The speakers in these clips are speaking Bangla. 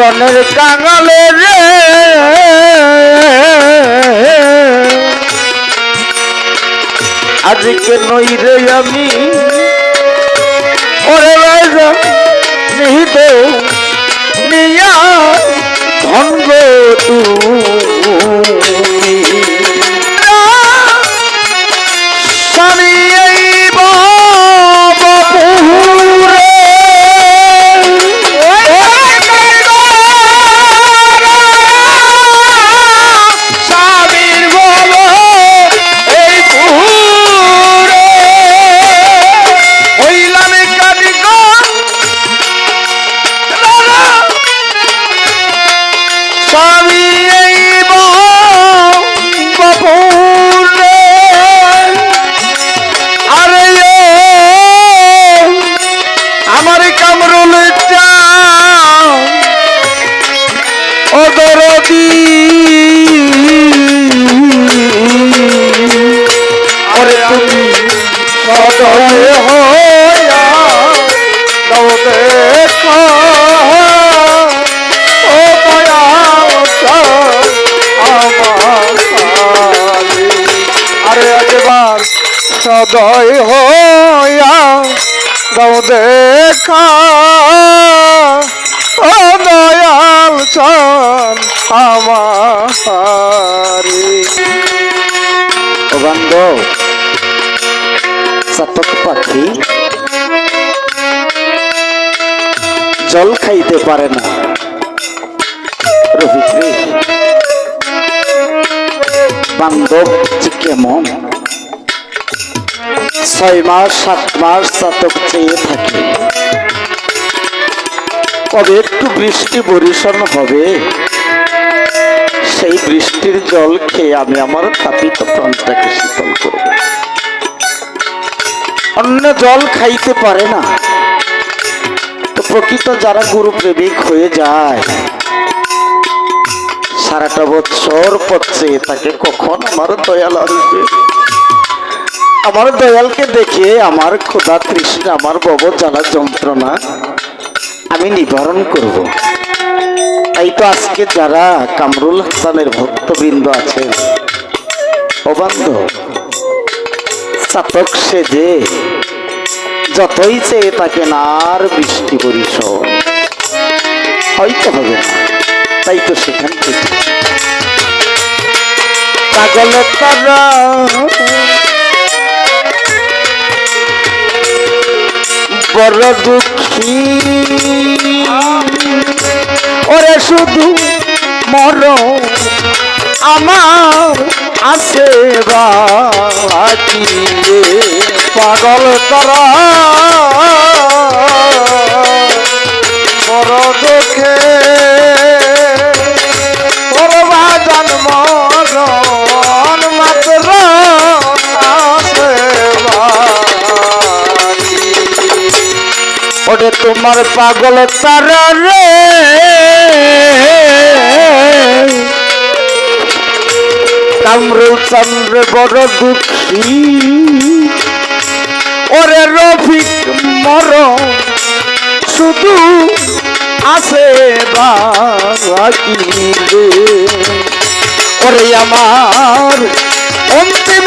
মদনের কাঙালে রে। আজকে নই রে আমি ওরে রাজা নিহিত ও দরদি তুমি সদয় আমার কালে। আরে একবার সদয় হইয়া দাও দেখা। আমারে ও বান্ধব চাতক পাখি। জল খাইতে পারে না। রফিক বান্ধব কেমন। ছয় মাস, সাত মাস চাতক চেয়ে থাকে। কবে একটু বৃষ্টি বরিশন হবে? সেই বৃষ্টির জল খেয়ে আমি আমার তাপিত প্রাণটাকে শীতল করব। অন্য জল খাইতে পারে না। তো প্রকৃত যারা গুরু প্রেমিক হয়ে যায়, সারাটা বছর পচ্ছে তাকে কখন আমার দয়াল আসবে? আমার দয়ালকে দেখে আমার ক্ষুধা তৃষ্ণা, আমার বব জ্বালা যন্ত্রণা আমি নিবারণ করব। তাই তো আজকে যারা কামরুল হাসানের ভক্তবৃন্দ আছেন অবান্ধ চাতক সেজে যতই চেয়ে তাকে আর বৃষ্টি পরিশ হয়তো হবে না, তাই তো সেখান থেকে। পাগল বড় দুঃখী। ওরে শুধু মর আমার আছে রে পাগল তারা তোমার পাগল তারা রে কামরুল চন্দ্র বড় দুঃখী। ওরে রফিক মর শুধু আছে বাকি ওরে আমার অন্তিম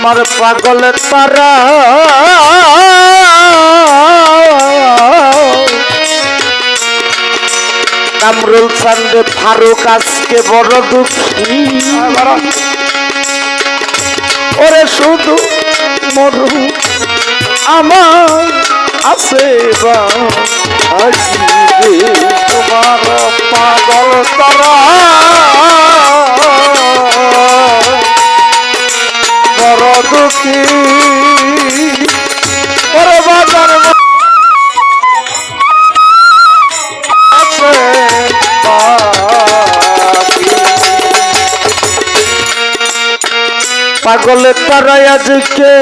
আমার পাগল তারা কামরুল সান্দে ফারুক আজকে বড় দুঃখী। ওরে শুধু মরু, আমার আছে তোমার পাগল তারা। দুঃখী ওরে বাজার। পাগলে তারাই আজকে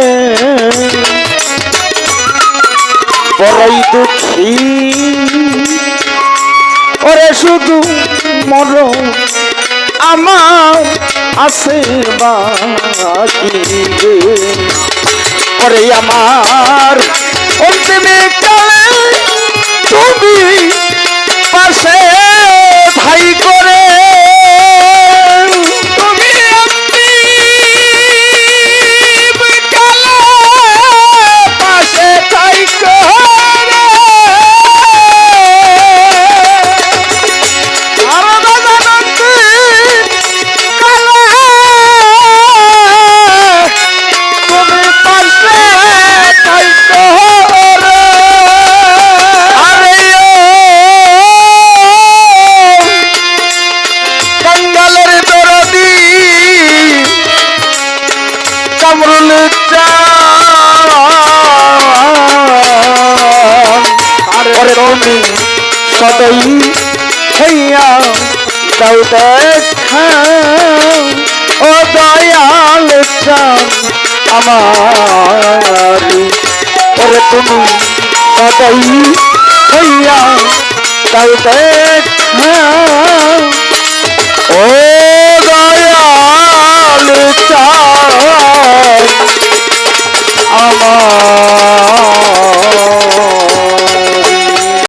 বড়ই দুঃখী ওরে শুধু মর আমার আছে বাকি। ওরে আমার তুমি সদই হইয়া দাও দেখা। ও দয়াল চান আমার, ওরে তুমি সদই হইয়া দাও দেখা।